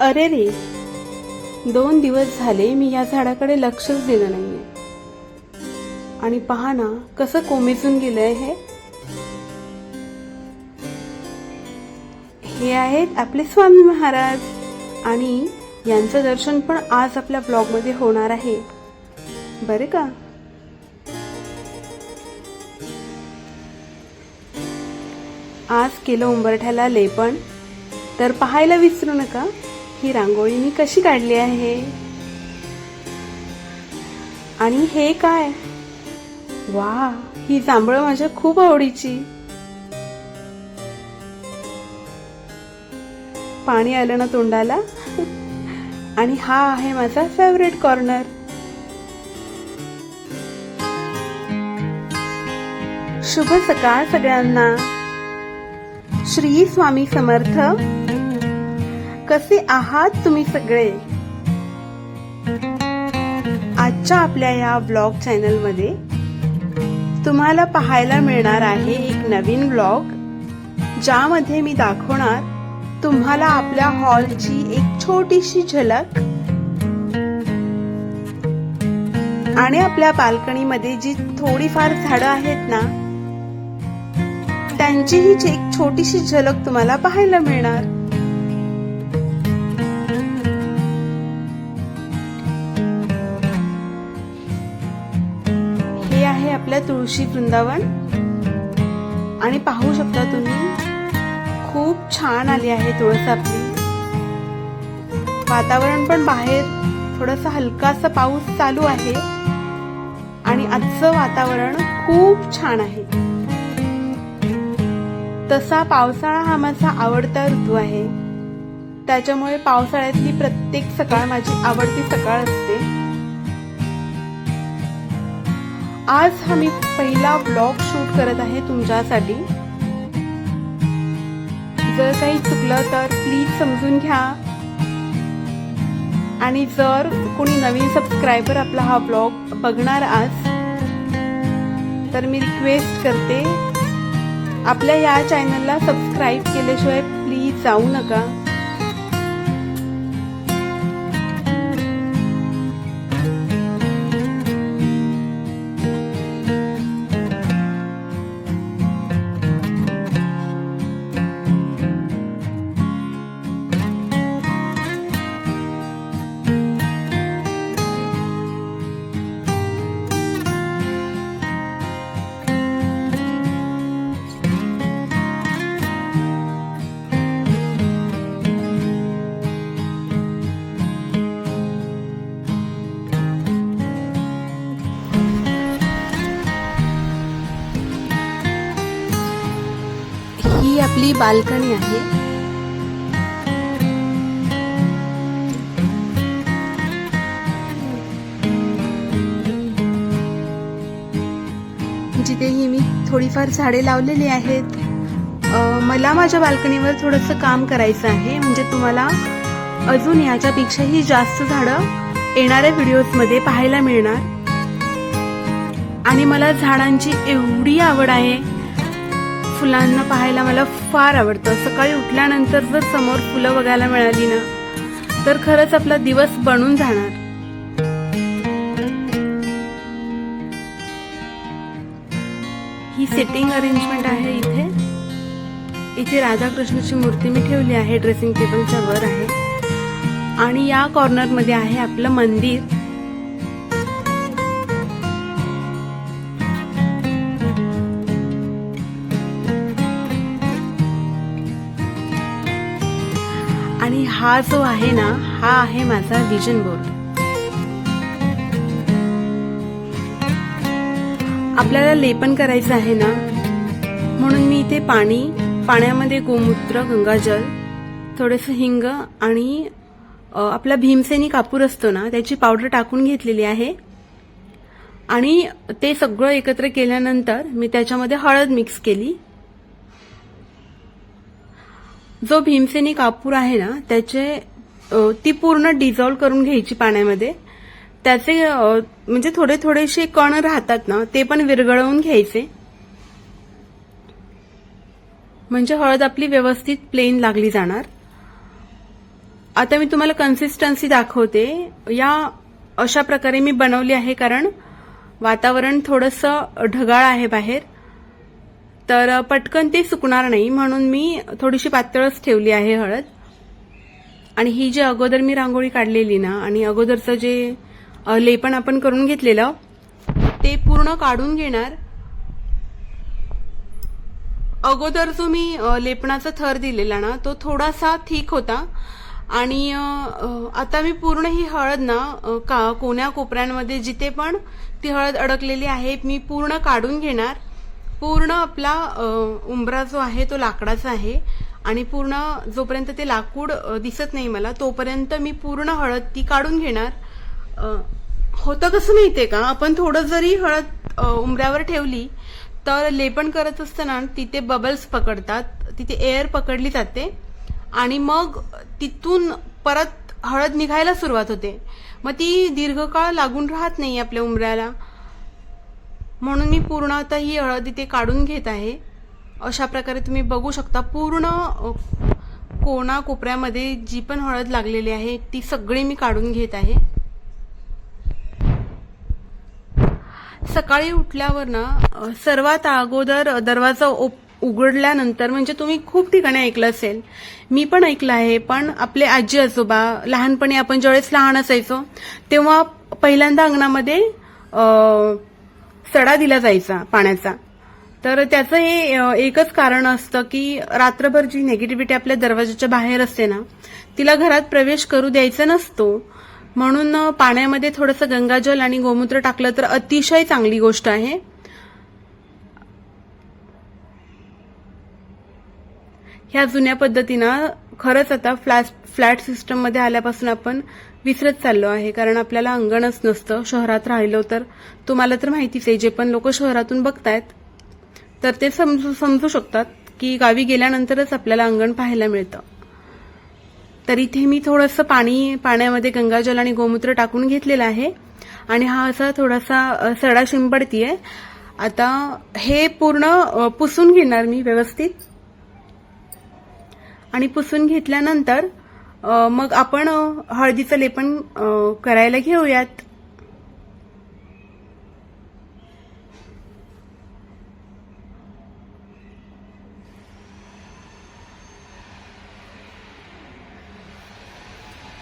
अरे रे. दोन दिवस झाले मी या झाडाकडे लक्षच दिलं नाहीये. आणि पहा ना कसं कोमेजून गेलंय हे. हे आहेत आपले स्वामी महाराज. आणि यांचं दर्शन पण आज आपल्या ब्लॉगमध्ये होणार आहे. बरे का? आज केलं उंबरठ्याला लेपण. तर पाहायला विसरू नका. ही रांगोळी मी कशी काढली आहे? आणि हे काय? वा ही जांभळं माझ्या खूप आवडीची. पाणी आलं ना तोंडाला? आणि हा आहे माझा फेवरेट कॉर्नर शुभ सकाळ सगळ्यांना. श्री स्वामी समर्थ. कसे आहात तुम्ही सगळे? आजच्या आपल्या या ब्लॉग चॅनलमध्ये तुम्हाला पाहायला मिळणार आहे एक नवीन ब्लॉग ज्यामध्ये मी दाखवणार तुम्हाला आपल्या हॉलची एक छोटीशी झलक आणि आपल्या बाल्कनीमध्ये जी थोडीफार झाडं आहेत ना त्यांचीही एक छोटीशी झलक तुम्हाला पाहायला मिळणार. आहे आपल्या तुळशी वृंदावन? आणि पाहू शकता तुम्ही खूप छान आली आहे तुळस आपली. वातावरण पण बाहेर थोडस हलकासा पाऊस चालू आहे. आणि आजचं वातावरण खूप छान आहे. तसा पावसाळा हा माझा आवडता ऋतू आहे. त्याच्यामुळे पावसाळ्यातली प्रत्येक सकाळ माझी आवडती सकाळ असते. आज हा मी पहिला ब्लॉग शूट करत आहे तुमच्यासाठी. जर काही चुकलं तर प्लीज समजून घ्या. आणि जर कोणी नवीन सबस्क्रायबर आपला हा ब्लॉग बघणार आज तर मी रिक्वेस्ट करते आपल्या या चॅनलला सबस्क्राईब केल्याशिवाय प्लीज जाऊ नका. आपली बाल्कनी आहे. जिथेही मी थोडीफार झाडे लावलेली आहेत मला माझ्या बाल्कनीवर थोडंसं काम करायचं आहे. म्हणजे तुम्हाला अजून याच्यापेक्षाही जास्त झाडं येणाऱ्या व्हिडिओजमध्ये पाहायला मिळणार. आणि मला झाडांची एवढी आवड आहे फुलांना पाहायला मला फार आवडतं. सकाळी उठल्यानंतर जर समोर फुलं बघायला मिळाली ना तर खरंच आपला दिवस बनून जाणार. ही सिटिंग अरेंजमेंट आहे इथे. इथे राधाकृष्णाची मूर्ती मी ठेवली आहे ड्रेसिंग टेबलच्या वर आहे. आणि या कॉर्नरमध्ये आहे आपलं मंदिर. हा जो आहे ना हा आहे माझा विजन बोर्ड आपल्याला लेपन करायचं आहे ना म्हणून मी इथे पाणी पाण्यामध्ये गोमूत्र गंगाजल थोडंसं हिंग आणि आपला भीमसेनी कापूर असतो ना त्याची पावडर टाकून घेतलेली आहे. आणि ते सगळं एकत्र केल्यानंतर मी त्याच्यामध्ये हळद मिक्स केली. जो भीमसेनी कापूर आहे ना त्याचे ती पूर्ण डिझॉल्व करून घ्यायची पाण्यामध्ये. त्याचे म्हणजे थोडे थोडेसे कण राहतात ना ते पण विरघळवून घ्यायचे. म्हणजे हळद आपली व्यवस्थित प्लेन लागली जाणार. आता मी तुम्हाला कन्सिस्टन्सी दाखवते. या अशा प्रकारे मी बनवली आहे कारण वातावरण थोडंसं ढगाळ आहे बाहेर. तर पटकन ते सुकणार नाही म्हणून मी थोडीशी पातळच ठेवली आहे हळद. आणि ही जी अगोदर मी रांगोळी काढलेली ना आणि अगोदरचं जे लेपण आपण करून घेतलेलं ते पूर्ण काढून घेणार. अगोदर जो मी लेपणाचा थर दिलेला ना तो थोडासा थिक होता. आणि आता मी पूर्ण ही हळद ना का कोण्या कोपऱ्यांमध्ये जिथे पण ती हळद अडकलेली आहे मी पूर्ण काढून घेणार. पूर्ण आपला उंबरा जो आहे तो लाकडाचा आहे आणि पूर्ण जोपर्यंत ते लाकूड दिसत नाही मला तोपर्यंत मी पूर्ण हळद ती काढून घेणार. होतं कसं माहितीये का? आपण थोडं जरी हळद उंबऱ्यावर ठेवली तर लेपण करत असताना तिथे बबल्स पकडतात तिथे एअर पकडली जाते आणि मग तिथून परत हळद निघायला सुरुवात होते. मग ती दीर्घकाळ लागून राहत नाही आपल्या उंबऱ्याला. म्हणून मी पूर्ण आता ही हळद इथे काढून घेत आहे. अशा प्रकारे तुम्ही बघू शकता पूर्ण कोणा कोपऱ्यामध्ये जी पण हळद लागलेली आहे ती सगळी मी काढून घेत आहे. सकाळी उठल्यावर ना सर्वात अगोदर दरवाजा ओप- उघडल्यानंतर म्हणजे तुम्ही खूप ठिकाणी ऐकलं असेल. मी पण ऐकलं आहे पण आपले आजी आजोबा लहानपणी आपण ज्यावेळेस लहान असायचो तेव्हा पहिल्यांदा अंगणामध्ये सडा दिला जायचा पाण्याचा. तर त्याचं हे एकच कारण असतं की रात्रभर जी नेगेटिव्हिटी आपल्या दरवाजाच्या बाहेर असते ना तिला घरात प्रवेश करू द्यायचा नसतो. म्हणून पाण्यामध्ये थोडंसं गंगाजल आणि गोमूत्र टाकलं तर अतिशय चांगली गोष्ट आहे. ह्या जुन्या पद्धतीनं खरंच आता फ्लॅट फ्लॅट सिस्टममध्ये आल्यापासून आपण विसरत चाललो आहे कारण आपल्याला अंगणच नसतं शहरात राहिलो तर. तुम्हाला तर माहितीच आहे जे पण लोक शहरातून बघतायत तर ते समजू समजू शकतात की गावी गेल्यानंतरच आपल्याला अंगण पाहायला मिळतं. तर इथे मी थोडंसं पाणी पाण्यामध्ये गंगाजल आणि गोमूत्र टाकून घेतलेलं आहे आणि हा असा थोडासा सडा शिंपडतीये आता हे पूर्ण पुसून घेणार मी व्यवस्थित. आणि पुसून घेतल्यानंतर मग आपण हळदीचं लेपन करायला घेऊयात.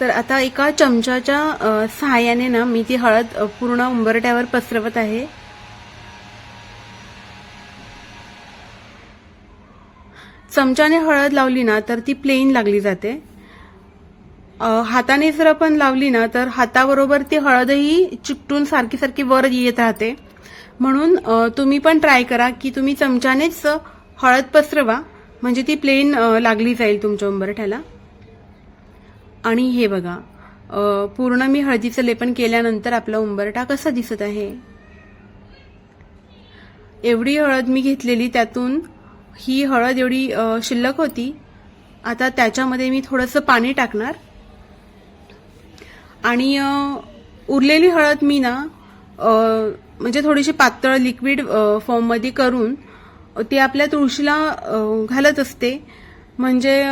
तर आता एका चमच्याच्या सहाय्याने ना मी ती हळद पूर्ण उंबरट्यावर पसरवत आहे. चमच्याने हळद लावली ना तर ती प्लेन लागली जाते. हाताने जर आपण लावली ना तर हाताबरोबर ती हळदही चिकटून सारखी सारखी वर येत राहते. म्हणून तुम्ही पण ट्राय करा की तुम्ही चमच्यानेच हळद पसरवा. म्हणजे ती प्लेन लागली जाईल तुमच्या उंबरठ्याला. आणि हे बघा पूर्ण मी हळदीचं लेपन केल्यानंतर आपला उंबरठा कसा दिसत आहे. एवढी हळद मी घेतलेली त्यातून ही हळद एवढी शिल्लक होती. आता त्याच्यामध्ये मी थोडंसं पाणी टाकणार. आणि उरलेली हळद मी ना म्हणजे थोडीशी पातळ लिक्विड फॉर्ममध्ये करून ती आपल्या तुळशीला घालत असते. म्हणजे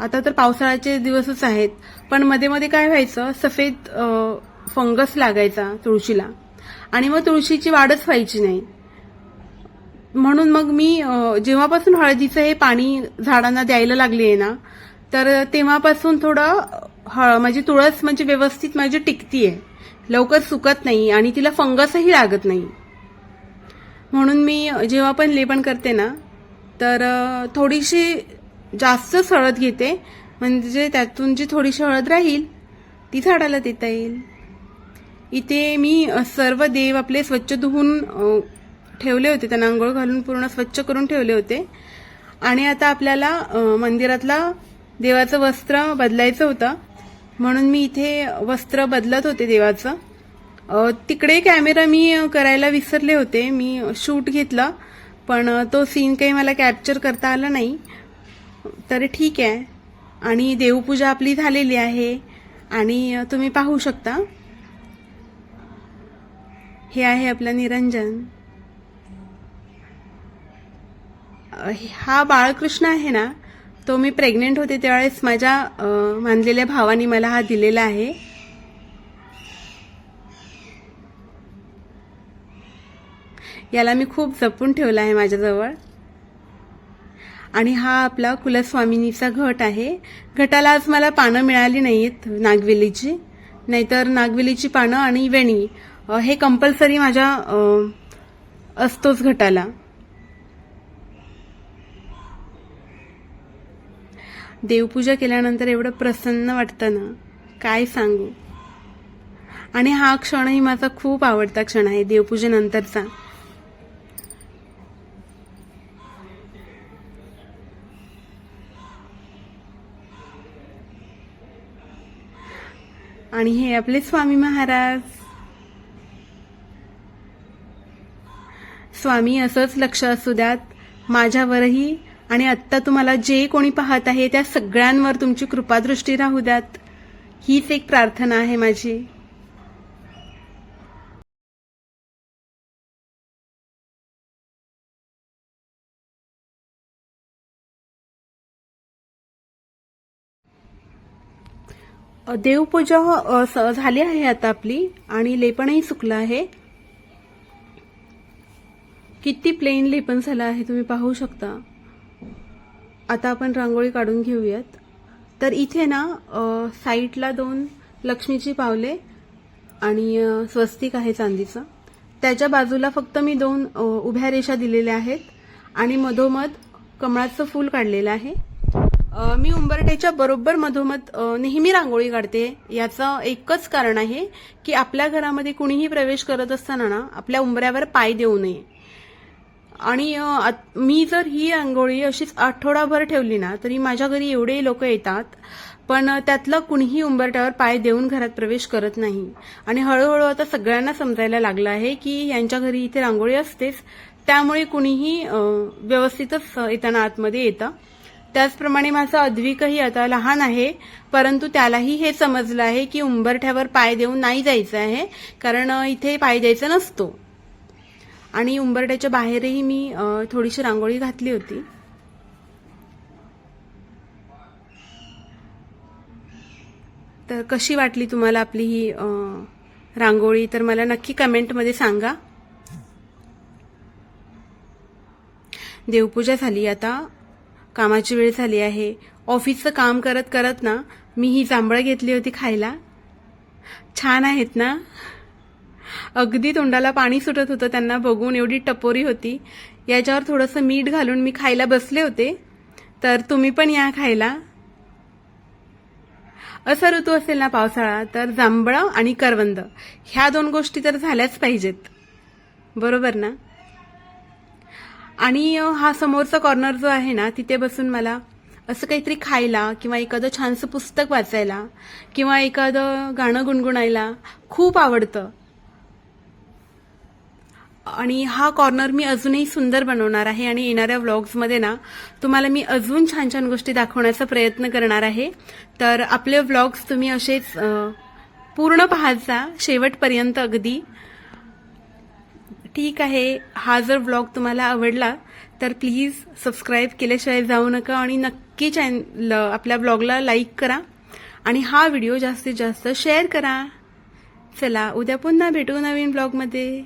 आता तर पावसाळ्याचे दिवसच आहेत पण मध्ये मध्ये काय व्हायचं सफेद फंगस लागायचा तुळशीला. आणि मग तुळशीची वाढच व्हायची नाही. म्हणून मग मी जेव्हापासून हळदीचं हे पाणी झाडांना द्यायला लागली आहे ना तर तेव्हापासून थोडं हळ माझी तुळस म्हणजे व्यवस्थित माझी टिकतीये. लवकर सुकत नाही आणि तिला फंगसही लागत नाही. म्हणून मी जेव्हा पण लेपण करते ना तर थोडीशी जास्तच हळद घेते. म्हणजे त्यातून जी थोडीशी हळद राहील ती झाडाला देता येईल. इथे मी सर्व देव आपले स्वच्छ धुवून ठेवले होते. त्यांना आंघोळ घालून पूर्ण स्वच्छ करून ठेवले होते. आणि आता आपल्याला मंदिरातला देवाचं वस्त्र बदलायचं होतं. म्हणून मी इथे वस्त्र बदलत होते देवाचं. तिकडे कॅमेरा मी करायला विसरले होते. मी शूट घेतलं पण तो सीन काही मला कॅप्चर करता आला नाही. तर ठीक आहे. आणि देवपूजा आपली झालेली आहे. आणि तुम्ही पाहू शकता. हे आहे आपलं निरंजन. हा बाळकृष्ण आहे ना तो मी प्रेग्नेंट होते त्यावेळेस माझ्या मानलेल्या भावाने मला हा दिलेला आहे. याला मी खूप जपून ठेवला आहे माझ्याजवळ. आणि हा आपला कुलस्वामिनीचा घट आहे. घटाला आज मला पानं मिळाली नाहीत नागवेलीची. नाहीतर नागवेलीची पानं आणि वेणी हे कंपल्सरी माझ्या असतोच घटाला. देवपूजा केल्यानंतर एवढं प्रसन्न वाटतं ना? काय सांगू? आणि हा क्षणही माझा खूप आवडता क्षण आहे देवपूजेनंतरचा आणि हे आपले स्वामी महाराज. स्वामी असंच लक्ष असू द्यात. माझ्यावरही आणि आत्ता तुम्हाला जे कोणी पाहत आहे त्या सगळ्यांवर तुमची कृपादृष्टी राहू द्यात. हीच एक प्रार्थना आहे माझी. देवपूजा झाली आहे आता आपली आणि लेपणही सुकलं आहे. किती प्लेन लेपन झालं आहे तुम्ही पाहू शकता. आता आपण रांगोळी काढून घेऊयात. तर इथे ना साईडला दोन लक्ष्मीची पावले आणि स्वस्तिक आहे चांदीचं. त्याच्या बाजूला फक्त मी दोन उभ्या रेषा दिलेल्या आहेत आणि मधोमध कमळाचं फूल काढलेलं आहे. मी उंबरटेच्या बरोबर मधोमध नेहमी रांगोळी काढते. याचं एकच कारण आहे की आपल्या घरामध्ये कुणीही प्रवेश करत असताना ना आपल्या उंबऱ्यावर पाय देऊ नये. आणि आत- मी जर ही रांगोळी अशीच आठवडाभर ठेवली ना तरी माझ्या घरी एवढे लोक येतात पण त्यातलं कुणीही उंबरठ्यावर पाय देऊन घरात प्रवेश करत नाही. आणि हळूहळू आता सगळ्यांना समजायला लागलं आहे की यांच्या घरी इथे रांगोळी असतेच त्यामुळे कुणीही व्यवस्थितच येताना आतमध्ये येतं. त्याचप्रमाणे माझा अद्विकही आता लहान आहे परंतु त्यालाही हे समजलं आहे की उंबरठ्यावर पाय देऊन नाही जायचं आहे कारण इथे पाय द्यायचा नसतो. आणि उंबरड्याच्या बाहेरही मी थोडीशी रांगोळी घातली होती. तर कशी वाटली तुम्हाला आपली ही रांगोळी? तर मला नक्की कमेंटमध्ये सांगा. देवपूजा झाली आता. कामाची वेळ झाली आहे. ऑफिसचं काम करत करत ना मी ही जांभळं घेतली होती खायला. छान आहेत ना? अगदी तोंडाला पाणी सुटत होतं. त्यांना बघून एवढी टपोरी होती. याच्यावर थोडंसं मीठ घालून मी खायला बसले होते. तर तुम्ही पण या खायला. असा ऋतू असेल ना पावसाळा तर जांभळं आणि करवंद. ह्या दोन गोष्टी तर झाल्याच पाहिजेत. बरोबर ना? आणि हा समोरचा कॉर्नर जो आहे ना तिथे बसून मला असं काहीतरी खायला किंवा एखादं छानसं पुस्तक वाचायला किंवा एखादं गाणं गुणगुणायला खूप आवडतं. आणि हा कॉर्नर मी अजूनही सुंदर बनवणार आहे आणि येणाऱ्या व्लॉग्समध्ये ना तुम्हाला मी अजून छान छान गोष्टी दाखवण्याचा प्रयत्न करणार आहे. तर आपले व्लॉग्स तुम्ही असेच पूर्ण पाहायचा जा शेवटपर्यंत अगदी. ठीक आहे हा जर व्लॉग तुम्हाला आवडला तर प्लीज सबस्क्राईब केल्याशिवाय जाऊ नका आणि नक्की चॅन आपल्या ब्लॉगला लाईक करा. आणि हा व्हिडिओ जास्तीत जास्त शेअर करा. चला उद्या पुन्हा भेटू नवीन ब्लॉगमध्ये